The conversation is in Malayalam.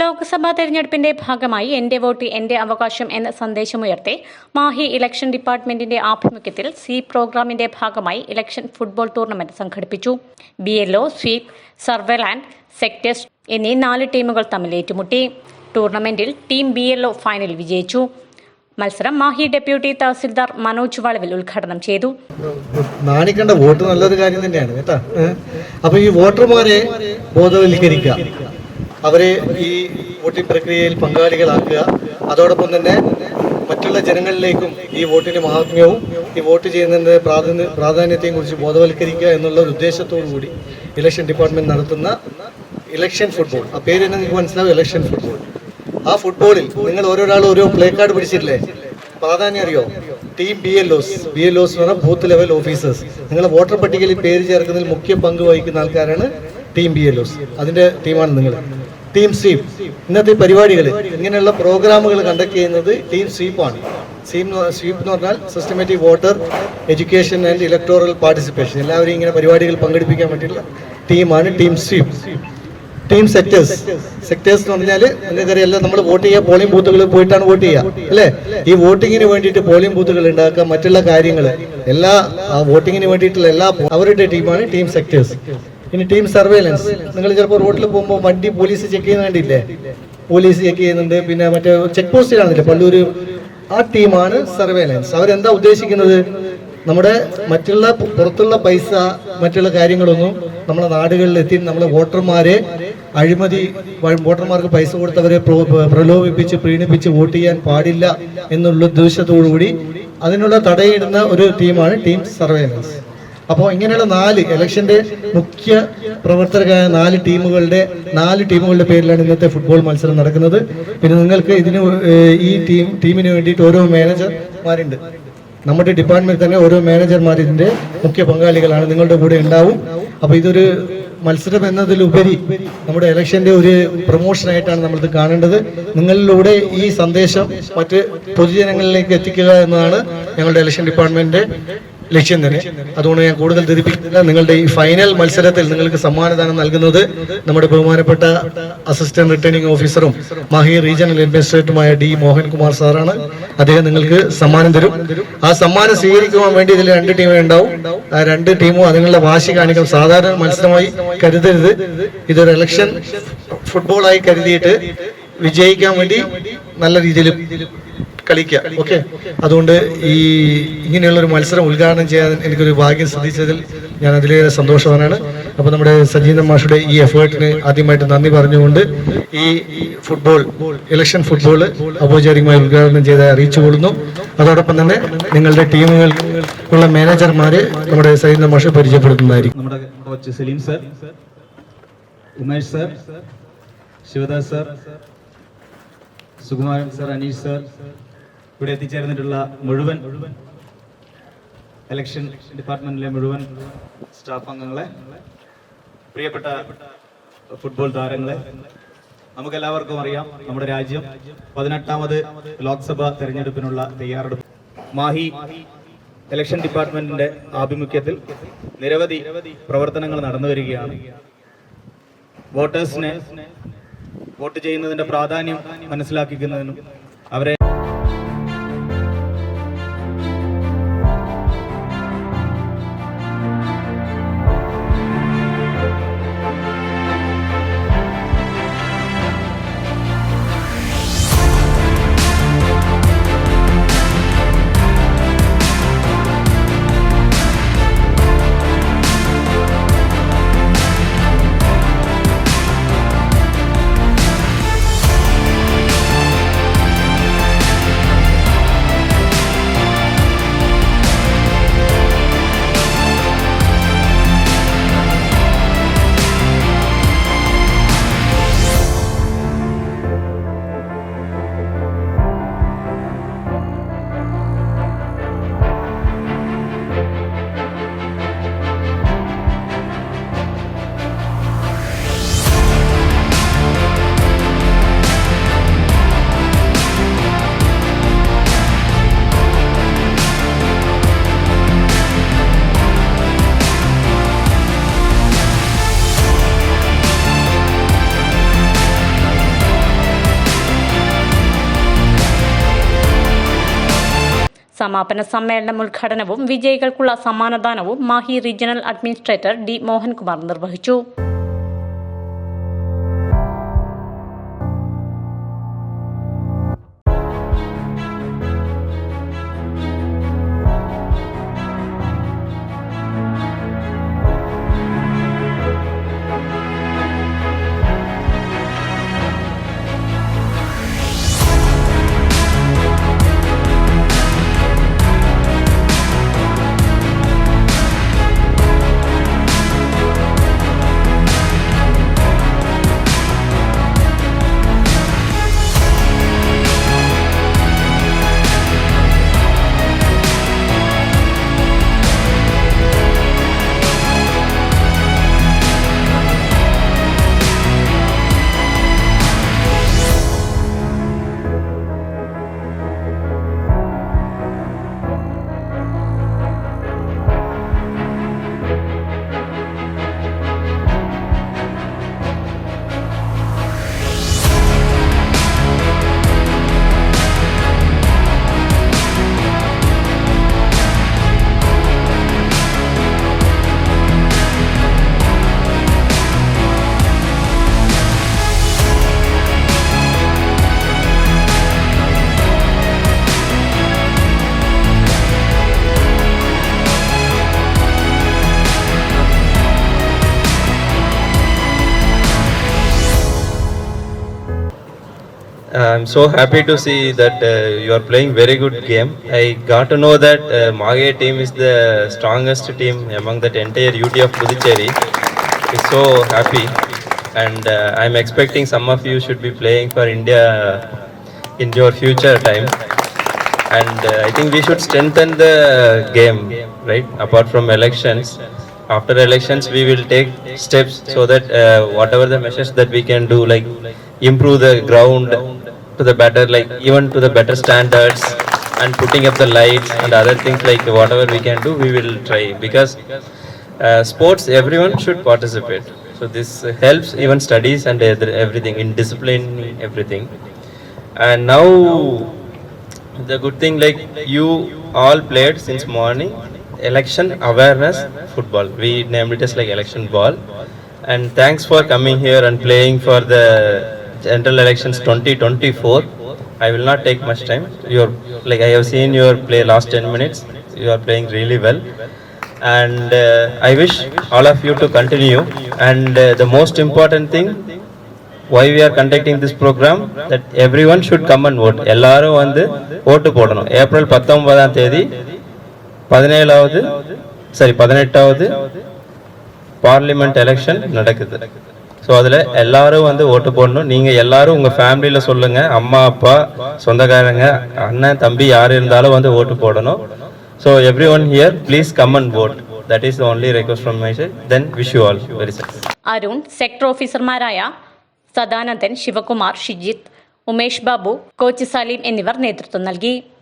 ലോക്സഭാ തെരഞ്ഞെടുപ്പിന്റെ ഭാഗമായി എന്റെ വോട്ട് എന്റെ അവകാശം എന്ന സന്ദേശമുയർത്തി മാഹി ഇലക്ഷൻ ഡിപ്പാർട്ട്മെന്റിന്റെ ആഭിമുഖ്യത്തിൽ സി പ്രോഗ്രാമിന്റെ ഭാഗമായി ഇലക്ഷൻ ഫുട്ബോൾ ടൂർണമെന്റ് സംഘടിപ്പിച്ചു. B LO SVEEP surveillance sectors എന്നീ നാല് ടീമുകൾ തമ്മിൽ ഏറ്റുമുട്ടി. ടൂർണമെന്റിൽ ടീം ബി എൽഒ ഫൈനൽ വിജയിച്ചു. മത്സരം മാഹി ഡെപ്യൂട്ടി തഹസിൽദാർ മനോജ് വളവിൽ ഉദ്ഘാടനം ചെയ്തു. വോട്ട് നല്ലൊരു കാര്യം തന്നെയാണ് കേട്ടാ. ഈ വോട്ടർമാരെ ബോധവൽക്കരിക്കുക. അവരെ ഈ വോട്ടിംഗ് പ്രക്രിയയിൽ പങ്കാളികളാക്കുക. അതോടൊപ്പം തന്നെ മറ്റുള്ള ജനങ്ങളിലേക്കും ഈ വോട്ടിന്റെ മഹാത്മ്യവും ഈ വോട്ട് ചെയ്യുന്നതിന്റെ പ്രാധാന്യ പ്രാധാന്യത്തെയും കുറിച്ച് ബോധവൽക്കരിക്കുക എന്നുള്ള ഒരു ഉദ്ദേശത്തോടു കൂടി ഇലക്ഷൻ ഡിപ്പാർട്ട്മെന്റ് നടത്തുന്ന ഇലക്ഷൻ ഫുട്ബോൾ. ആ പേര് തന്നെ നിങ്ങൾക്ക് മനസ്സിലാവും ഇലക്ഷൻ ഫുട്ബോൾ. ആ ഫുട്ബോളിൽ നിങ്ങൾ ഓരോരാളും ഓരോ പ്ലേ കാർഡ് പിടിച്ചിട്ടില്ലേ? പ്രാധാന്യം അറിയോ? Team B L Os. B L Os എന്ന് പറഞ്ഞാൽ ബൂത്ത് ലെവൽ ഓഫീസേഴ്സ്. നിങ്ങളെ വോട്ടർ പട്ടികയിൽ പേര് ചേർക്കുന്നതിൽ മുഖ്യ പങ്ക് വഹിക്കുന്ന ആൾക്കാരാണ് ടീം ബി എൽ ഒസ്. അതിന്റെ ടീമാണ് നിങ്ങൾ. ടീം സ്വീപ് ഇന്നത്തെ പരിപാടികൾ ഇങ്ങനെയുള്ള പ്രോഗ്രാമുകൾ കണ്ടക്ട് ചെയ്യുന്നത് ടീം സ്വീപ്പാണ് സ്വീപ് സീപ്പ് എന്ന് പറഞ്ഞാൽ systematic voter education and electoral participation എല്ലാവരും ഇങ്ങനെ പരിപാടികൾ പങ്കെടുപ്പിക്കാൻ വേണ്ടിയിട്ടുള്ള ടീമാണ് team SVEEP team sectors sectors എന്ന് പറഞ്ഞാൽ നിങ്ങൾക്കറിയാം നമ്മൾ വോട്ട് ചെയ്യുക പോളിംഗ് ബൂത്തുകളിൽ പോയിട്ടാണ് വോട്ട് ചെയ്യുക അല്ലേ? ഈ വോട്ടിങ്ങിന് വേണ്ടിയിട്ട് പോളിംഗ് ബൂത്തുകൾ ഉണ്ടാക്കുക മറ്റുള്ള കാര്യങ്ങൾ എല്ലാ വോട്ടിങ്ങിന് വേണ്ടിയിട്ടുള്ള എല്ലാ അവരുടെ ടീമാണ് ടീം സെക്ടേഴ്സ് ഇനി ടീം സർവേലൻസ് നിങ്ങൾ ചിലപ്പോൾ റോഡിൽ പോകുമ്പോൾ വണ്ടി പോലീസ് ചെക്ക് ചെയ്യുന്ന വേണ്ടിയില്ലേ പോലീസ് ചെക്ക് ചെയ്യുന്നുണ്ട്. പിന്നെ മറ്റേ ചെക്ക് പോസ്റ്റിലാണെന്നില്ലേ പള്ളൂര് ആ ടീമാണ് സർവേലൻസ് അവരെന്താ ഉദ്ദേശിക്കുന്നത്? നമ്മുടെ മറ്റുള്ള പുറത്തുള്ള പൈസ മറ്റുള്ള കാര്യങ്ങളൊന്നും നമ്മുടെ നാടുകളിൽ എത്തി നമ്മളെ വോട്ടർമാരെ അഴിമതി വോട്ടർമാർക്ക് പൈസ കൊടുത്തവരെ പ്രലോഭിപ്പിച്ച് പ്രീണിപ്പിച്ച് വോട്ട് ചെയ്യാൻ പാടില്ല എന്നുള്ള ഉദ്ദേശത്തോടുകൂടി അതിനുള്ള തടയിടുന്ന ഒരു ടീമാണ് ടീം സർവേലൻസ് അപ്പോൾ ഇങ്ങനെയുള്ള നാല് ഇലക്ഷന്റെ മുഖ്യ പ്രവർത്തകരായ നാല് ടീമുകളുടെ നാല് ടീമുകളുടെ പേരിലാണ് ഇന്നത്തെ ഫുട്ബോൾ മത്സരം നടക്കുന്നത്. പിന്നെ നിങ്ങൾക്ക് ഇതിന് ഈ ടീം ടീമിന് വേണ്ടിയിട്ട് ഓരോ മാനേജർമാരുണ്ട് നമ്മുടെ ഡിപ്പാർട്ട്മെന്റ് തന്നെ ഓരോ മാനേജർമാർ ഇതിന്റെ മുഖ്യ പങ്കാളികളാണ് നിങ്ങളുടെ കൂടെ ഉണ്ടാവും. അപ്പൊ ഇതൊരു മത്സരം എന്നതിലുപരി നമ്മുടെ ഇലക്ഷന്റെ ഒരു പ്രൊമോഷനായിട്ടാണ് നമ്മളിത് കാണേണ്ടത്. നിങ്ങളിലൂടെ ഈ സന്ദേശം മറ്റ് പൊതുജനങ്ങളിലേക്ക് എത്തിക്കുക എന്നതാണ് ഞങ്ങളുടെ ഇലക്ഷൻ ഡിപ്പാർട്ട്മെന്റിന്റെ ലക്ഷ്യം തന്നെ. അതുകൊണ്ട് ഞാൻ കൂടുതൽ ധരിപ്പിക്കുന്നില്ല. നിങ്ങളുടെ ഈ ഫൈനൽ മത്സരത്തിൽ നിങ്ങൾക്ക് സമ്മാനദാനം നൽകുന്നത് നമ്മുടെ ബഹുമാനപ്പെട്ട അസിസ്റ്റന്റ് റിട്ടേണിംഗ് ഓഫീസറും മഹി റീജിയണൽ അഡ്മിനിസ്ട്രേറ്ററുമായ ഡി മോഹൻകുമാർ സാറാണ്. അദ്ദേഹം നിങ്ങൾക്ക് സമ്മാനം തരും. ആ സമ്മാനം സ്വീകരിക്കുവാൻ വേണ്ടി ഇതിൽ രണ്ട് ടീമേ ഉണ്ടാവും. ആ രണ്ട് ടീമും അതുങ്ങളുടെ വാശി കാണിക്കാൻ സാധാരണ മത്സരമായി കരുതരുത്. ഇതൊരു ഇലക്ഷൻ ഫുട്ബോളായി കരുതിയിട്ട് വിജയിക്കാൻ വേണ്ടി നല്ല രീതിയിൽ കളിക്കുക. ഓക്കെ? അതുകൊണ്ട് ഈ ഇങ്ങനെയുള്ള ഒരു മത്സരം ഉദ്ഘാടനം ചെയ്യാൻ എനിക്കൊരു ഭാഗ്യം ശ്രദ്ധിച്ചതിൽ ഞാൻ അതിലേറെ സന്തോഷവാനാണ്. അപ്പോൾ നമ്മുടെ സജീന്ദ്രൻ മാഷുടെ ഈ എഫേർട്ടിന് ആദ്യമായിട്ട് നന്ദി പറഞ്ഞുകൊണ്ട് ഈ ഫുട്ബോൾ ഇലക്ഷൻ ഫുട്ബോൾ ഔപചാരികമായി ഉദ്ഘാടനം ചെയ്ത് അറിയിച്ചു കൊള്ളുന്നു. അതോടൊപ്പം തന്നെ നിങ്ങളുടെ ടീമുകൾക്കുള്ള മാനേജർമാരെ നമ്മുടെ സജീന്ദ്രൻ മാഷ് പരിചയപ്പെടുത്തുന്നതായിരിക്കും. നമ്മുടെ Salim sir Umesh sir Sivadas sir Sukumaran sir Aneesh sir ഇവിടെ എത്തിച്ചേർന്നിട്ടുള്ള മുഴുവൻ ഇലക്ഷൻ ഡിപ്പാർട്ട്മെന്റിലെ മുഴുവൻ സ്റ്റാഫ് അംഗങ്ങളെ പ്രിയപ്പെട്ട ഫുട്ബോൾ താരങ്ങളെ നമുക്കെല്ലാവർക്കും അറിയാം നമ്മുടെ രാജ്യം പതിനെട്ടാമത് ലോക്സഭ തെരഞ്ഞെടുപ്പിനുള്ള തയ്യാറെടുപ്പ്. മാഹി ഇലക്ഷൻ ഡിപ്പാർട്ട്മെന്റിന്റെ ആഭിമുഖ്യത്തിൽ നിരവധി പ്രവർത്തനങ്ങൾ നടന്നു വരികയാണ്. വോട്ടേഴ്സിനെ വോട്ട് ചെയ്യുന്നതിന്റെ പ്രാധാന്യം മനസ്സിലാക്കിക്കുന്നതിനും അവരെ സമാപന സമ്മേളനം ഉദ്ഘാടനവും വിജയികൾക്കുള്ള സമ്മാനദാനവും Mahe regional administrator D Mohankumar നിർവഹിച്ചു I'm so happy to see that uh, you are playing very good game. I got to know that uh, team is the strongest team among that entire UT of Puducherry. It's so happy, and uh, I'm expecting some of you should be playing for India in your future time. And uh, I think we should strengthen the game, right? Apart from elections, after elections we will take steps so that uh, whatever the measures that we can do, like improve the ground to the better, like even to the better standards, and putting up the lights and other things like whatever we can do, we will try because uh, sports everyone should participate. So this helps even studies and everything in discipline, everything. And now the good thing like you all played since morning election awareness football we named it as like election ball and thanks for coming here and playing for the general elections 2024 i will not take much time you're like i have seen your play last 10 minutes you are playing really well and uh, i wish all of you to continue and uh, the most important thing why we are conducting this program that everyone should come and vote எல்லாரும் வந்து ஓட்டு போடணும் ஏப்ரல் பத்தொன்பதாம் தேதி பதினேழாவது சரி பதினெட்டாவது பார்லிமெண்ட் எலெக்ஷன் நடக்குது ஸோ அதில் எல்லாரும் வந்து ஓட்டு போடணும் நீங்கள் எல்லாரும் உங்கள் ஃபேமிலியில் சொல்லுங்கள் அம்மா அப்பா சொந்தக்காரங்க அண்ணன் தம்பி யார் இருந்தாலும் வந்து ஓட்டு போடணும் so every one here please come and vote that is the only request from my side then wish you all very success Arun sector ഓഫീസർമാരായ സദാനന്ദൻ ശിവകുമാർ ഷിജിത്ത് ഉമേഷ് ബാബു കോച്ച് സലീം എന്നിവർ നേതൃത്വം നൽകി